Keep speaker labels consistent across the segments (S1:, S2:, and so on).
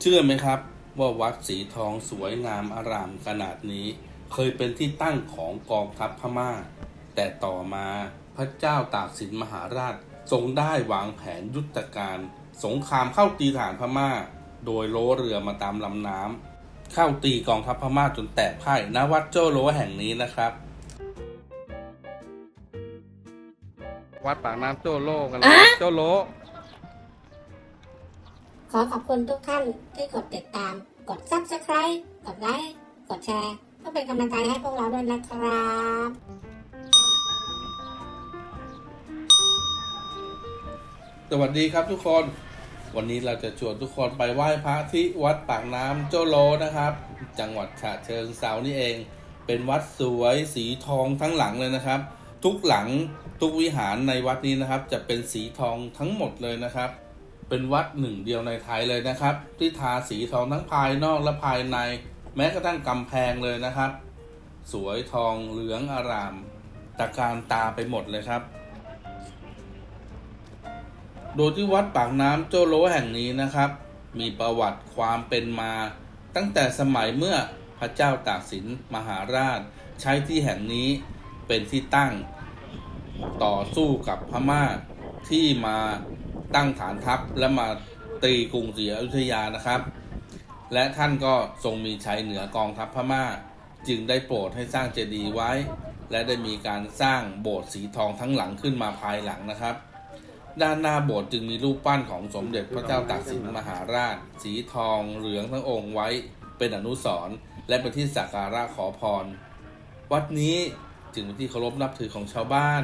S1: เชื่อไหมครับ ว่าวัดสีทองสวยงามอารามขนาดนี้ เคยเป็นที่ตั้งของกองทัพพม่า แต่ต่อมาพระเจ้าตากสินมหาราชทรงได้วางแผนยุทธการ สงครามเข้าตีฐานพม่า โดยโลเรือมาตามลำน้ำเข้าตีกองทัพพม่าจนแตกพ่ายณวัดโจโลแห่งนี้นะครับวัดปากน้ำโจโลกัน
S2: อะ
S1: โจโล
S2: ขอขอบคุณทุกท่านที่กดติดตาม กด subscribe กดไลค์ กดแชร์เพื่อเป็นกำลังใจให้พวกเราด้วยนะครับ
S1: สวัสดีครับทุกคน วันนี้เราจะชวนทุกคนไปไหว้พระที่วัดปากน้ำโจโลนะครับ จังหวัดฉะเชิงเซานี่เอง เป็นวัดสวยสีทองทั้งหลังเลยนะครับ ทุกหลังทุกวิหารในวัดนี้นะครับ จะเป็นสีทองทั้งหมดเลยนะครับ เป็นวัดหนึ่งเดียวในไทยเลยนะครับ ที่ทาสีทองทั้งภายนอกและภายใน แม้กระทั่งกำแพงเลยนะครับ สวยทองเหลืองอารามตะการตาไปหมดเลยครับ โดยที่วัดปากน้ำโจโลแห่งนี้นะครับ มีประวัติความเป็นมา ตั้งแต่สมัยเมื่อพระเจ้าตากสินมหาราช ใช้ที่แห่งนี้เป็นที่ตั้ง ต่อสู้กับพม่าที่มา ตั้งฐานทัพและมาตีกรุงศรีอยุธยานะครับ และท่านก็ทรงมีชัยเหนือกองทัพพม่า จึงได้โปรดให้สร้างเจดีย์ไว้ และได้มีการสร้างโบสถ์สีทองทั้งหลังขึ้นมาภายหลังนะครับ ด้านหน้าโบสถ์จึงมีรูปปั้นของสมเด็จพระเจ้าตากสินมหาราช สีทองเหลืองทั้งองค์ไว้เป็นอนุสรณ์และเป็นที่สักการะขอพร วัดนี้จึงเป็นที่เคารพนับถือของชาวบ้าน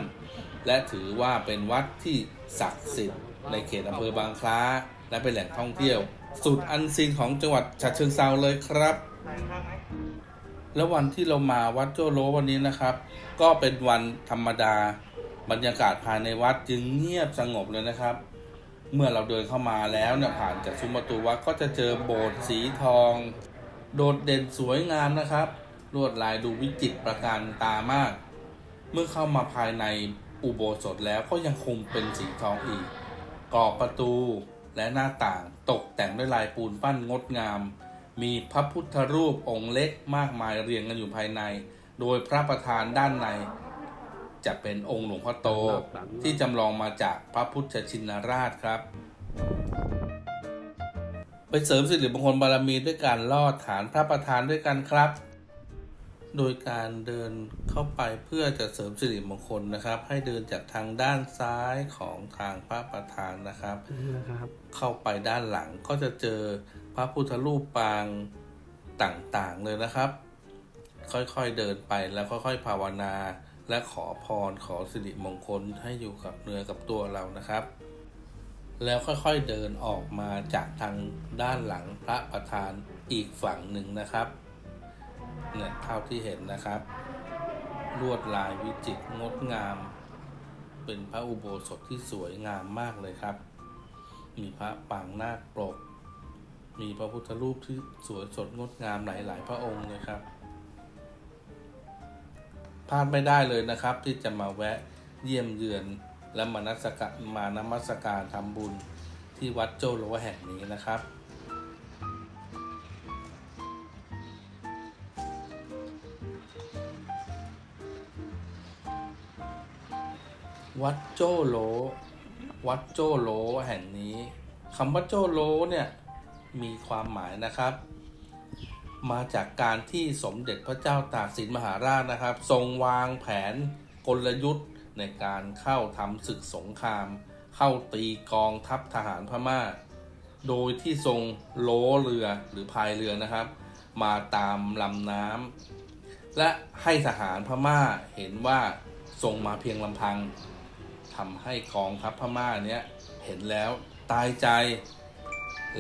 S1: และถือว่าเป็นวัดที่ศักดิ์สิทธิ์ ในเขตอำเภอบางคล้า และเป็นแหล่งท่องเที่ยว สุดอันซีนของจังหวัดฉะเชิงเซาเลยครับ แล้ววันที่เรามาวัดโจโลวันนี้นะครับ ก็เป็นวันธรรมดา บรรยากาศภายในวัดจึงเงียบสงบเลยนะครับ เมื่อเราเดินเข้ามาแล้วเนี่ยผ่านจากซุ้มประตูวัดก็จะเจอโบสถ์สีทอง โดดเด่นสวยงามนะครับลวดลายดูวิจิตรประการตามาก เมื่อเข้ามาภายในอุโบสถแล้วก็ยังคงเป็นสีทองอีก กรอบประตูและหน้าต่างตกแต่งด้วยลายปูนปั้นงดงาม มีพระพุทธรูปองค์เล็กมากมายเรียงกันอยู่ภายใน โดยพระประธานด้านใน จะเป็นองค์หลวงพ่อโตที่จำลองมาจากพระพุทธชินราชครับ ไปเสริมสิริมงคลบารมีด้วยการลอดฐานพระประธานด้วยกันครับ โดยการเดินเข้าไปเพื่อจะเสริมสิริมงคลนะครับ ให้เดินจากทางด้านซ้ายของทางพระประธานนะครับ
S3: นี่นะครับ
S1: เข้าไปด้านหลังก็จะเจอพระพุทธรูปปางต่างๆเลยนะครับ ค่อยๆเดินไปแล้วค่อยๆภาวนา และขอพรขอสิริมงคลให้อยู่กับเนื้อกับตัวเรานะครับ แล้วค่อยๆเดินออกมาจากทางด้านหลังพระประธานอีกฝั่งหนึ่งนะครับ เนี่ยเท่าที่เห็นนะครับ ลวดลายวิจิตรงดงาม เป็นพระอุโบสถที่สวยงามมากเลยครับ มีพระปางนาคปรกมีพระพุทธรูปที่สวยสดงดงามหลาย ๆ พระองค์เลยครับพลาดไม่ได้เลยนะครับ ที่จะมาแวะเยี่ยมเยือนและมานัสกะมานมัสการทำบุญที่วัดโจโลแห่งนี้นะครับ วัดโจโล วัดโจโลแห่งนี้คำว่าโจโลเนี่ยมีความหมายนะครับ มาจากการที่สมเด็จพระเจ้าตากสินมหาราชนะครับ ทรงวางแผนกลยุทธ์ในการเข้าทำศึกสงคราม เข้าตีกองทัพทหารพม่า โดยที่ทรงโลเรือหรือพายเรือนะครับ มาตามลำน้ำและให้ทหารพม่าเห็นว่าทรงมาเพียงลำพัง ทำให้กองทัพพม่าเนี้ยเห็นแล้วตายใจ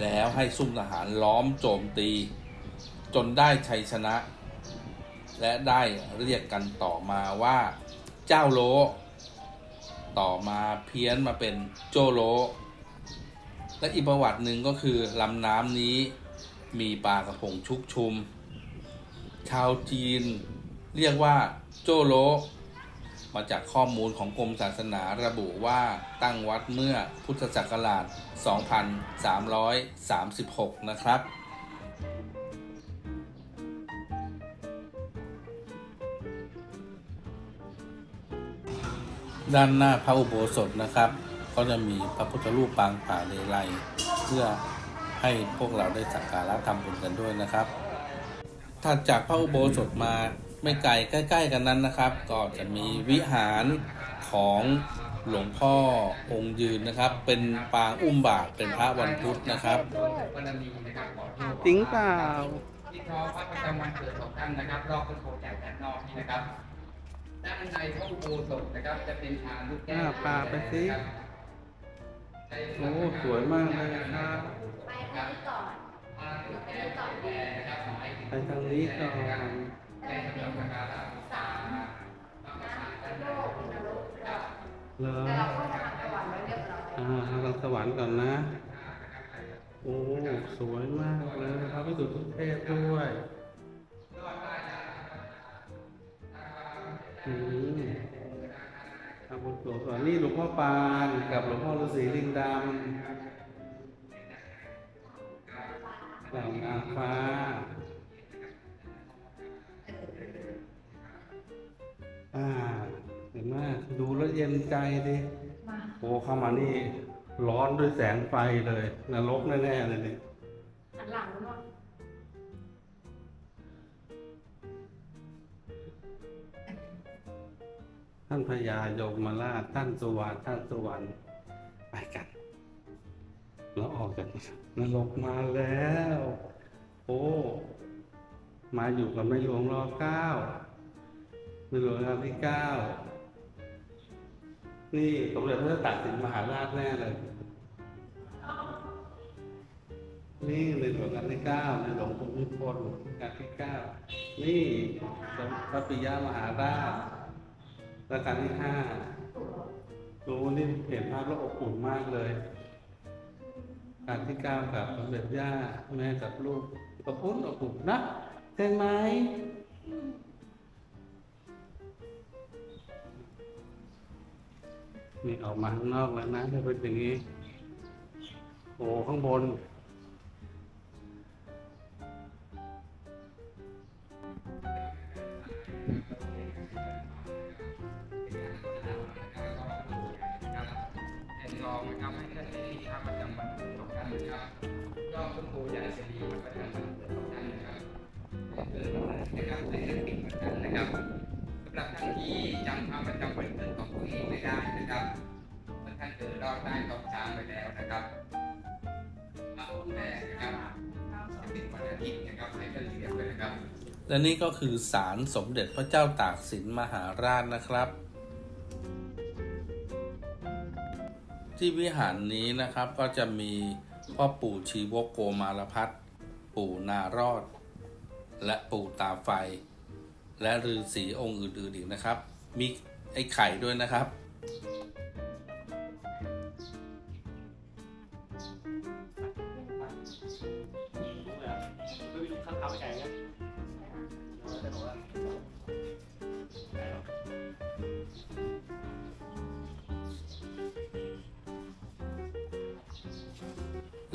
S1: แล้วให้ซุ่มทหารล้อมโจมตี จนได้ชัยชนะ และได้เรียกกันต่อมาว่าเจ้าโล ต่อมาเพี้ยนมาเป็นโจโล และอีกประวัติหนึ่งก็คือลำน้ำนี้มีปลากระพงชุกชุม ชาวจีนเรียกว่าโจโล มาจากข้อมูลของกรมศาสนาระบุว่าตั้งวัดเมื่อพุทธศักราช 2336 นะครับด้านหน้าพระอุโบสถนะครับ ก็จะมีพระพุทธรูปปางป่าเลไลเพื่อให้พวกเราได้สักการะทำบุญกันด้วยนะครับถัดจากพระอุโบสถมา ไม่ไกลใกล้ ๆ กันนั้นนะครับ ก็จะมีวิหารของหลวงพ่อองค์ยืนนะครับ เป็นปางอุ้มบาทเป็นพระวันพุธนะครับ
S3: บารมีนะครับขอโทษ
S4: จริงเปล่า
S3: ที่ทอพระประจำวันเกิดของท่านนะครับ รอบต้นโพใหญ่ด้านนอกนี่นะครับด้านในพระอุโบสถนะครับ จะเป็นทางลูกแก้ว
S4: อ่าพาไปสิ
S3: นะครับใช้
S4: โอ้สวยมากเลยครับ
S2: ไปทางนี้ก่อน
S3: ทางลูกแก้วแดงนะครับหมายถึง
S4: ไปทางนี้ก่อน
S3: ในสำหรับสักการะบูชาพระประธานด้านในครับ
S4: เหรอ
S5: แต่เราเข้าทางสวรรค์ไว้เรียบร้อย
S4: อ่าทางสวรรค์ก่อนนะ โอ้ สวยมากเลยพระพิสุทธิเทพด้วยอืมทำบุญกุศลนี่หลวงพ่อปานกับหลวงพ่อฤาษีลิงดำเหล่านางฟ้า เห็นไหมดูแล้วเย็นใจดิ
S5: มา
S4: โอ้เข้ามานี่ ร้อนด้วยแสงไฟเลยนรกแน่ๆเลยนี่
S5: หันหลังด้วย
S4: ท่านพญายมมาราชท่านสุวรรณท่านสุวรรณไปกัน แล้วออกจากนรกมาแล้ว โอ้ มาอยู่กับในหลวงรอเก้าในหลวงรัชกาลที่เก้า นี่สมเด็จพระตากสินมหาราชแน่เลย นี่ในหลวงรัชกาลที่เก้าในหลวงภูมิพลรัชกาลที่เก้านี่สมพระปิยมหาราชรัชกาลที่ห้าดูนี่เห็นภาพแล้วอบอุ่นมากเลยการที่เก้ากับสมเด็จย่าแม่กับลูกอบอุ่นอบอุ่นนะใช่ไหม นี่ออกมาข้างนอกแล้วนะจะเป็นอย่างนี้ โอ้ข้างบน
S3: แรับให้ท่านได้ทำประจำวันเกิดของท่านนะครับรอบต้นโพใหญ่เสรีวันประจำวันเกิดของท่านนะครับเกิดวันไหนนะครับในเรื่องปิดวันกันนะครับสำหรับท่านที่จำความประจำวันเกิดของตัวเองไม่ได้นะครับเมื่อท่านเกิดรอบใต้ท้องช้างไปแล้วนะครับเอาแม่นะครับจะเป็นวันอาทิตย์นะครับให้ท่านเรียนไว้นะครับ
S1: และนี่ก็คือศาลสมเด็จพระเจ้าตากสินมหาราชนะครับ ที่วิหารนี้นะครับก็จะมีพ่อปู่ชีวกโกมารพัฒปู่นารอด และปู่ตาไฟ และฤาษีองค์อื่นๆอีกนะครับ มีไอ้ไข่ด้วยนะครับ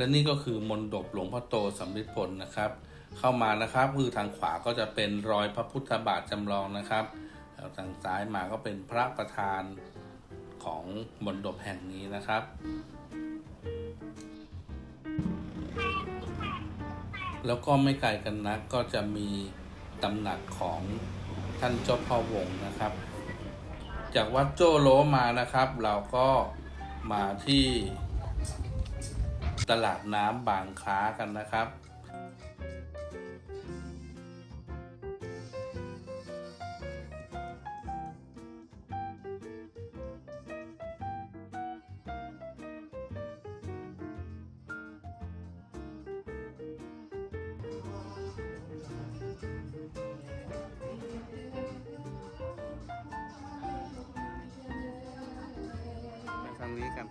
S1: และนี่ก็คือมนดบหลวงพ่อโตสำริดผลนะครับ เข้ามานะครับ คือทางขวาก็จะเป็นรอยพระพุทธบาทจำลองนะครับแล้วทางซ้ายมาก็เป็นพระประธานของมนดบแห่งนี้นะครับแล้วก็ไม่ไกลกันนักก็จะมีตำหนักของท่านเจ้าพ่อวงนะครับ จากวัดโจโลมานะครับ เราก็มาที่ตลาดน้ำบางค้ากันนะครับ
S4: ไป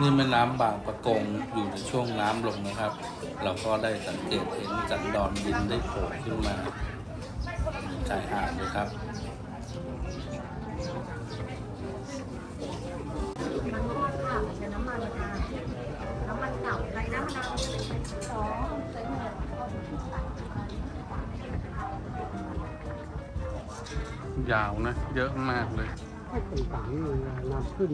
S4: นี่
S1: แม่น้ำบางประกงอยู่ในช่วงน้ำลงนะครับ เราก็ได้สังเกตเห็นจันดอนดินได้โผล่ขึ้นมาชายหาดเลยครับ
S4: ยาวนะ เยอะมากเลย
S1: นี่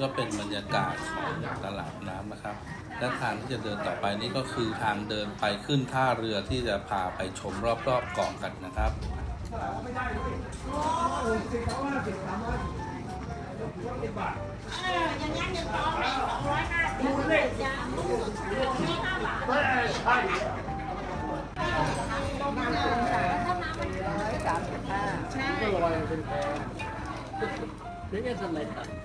S1: ก็เป็นบรรยากาศของตลาดน้ำนะครับ และทางที่จะเดินต่อไปนี่ก็คือทางเดินไปขึ้นท่าเรือที่จะพาไปชมรอบๆเกาะกันนะครับ
S6: เรือ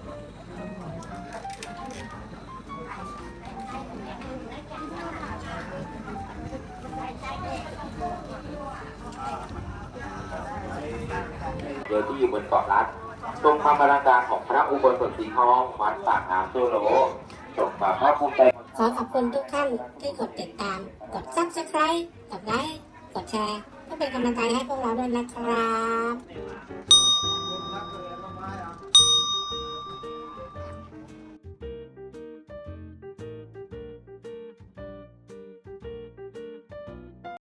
S6: โดยที่อยู่บนเกาะลัดชมความอลังการของพระอุโบสถสีทองวัดปากน้ำโซโลชมความภาคภูมิใจ
S2: ขอขอบคุณทุกท่านที่กดติดตาม กดซับสไคร b e กดไลค์ กดแชร์เพื่อเป็นกำลังใจให้พวกเราด้วยนะครับ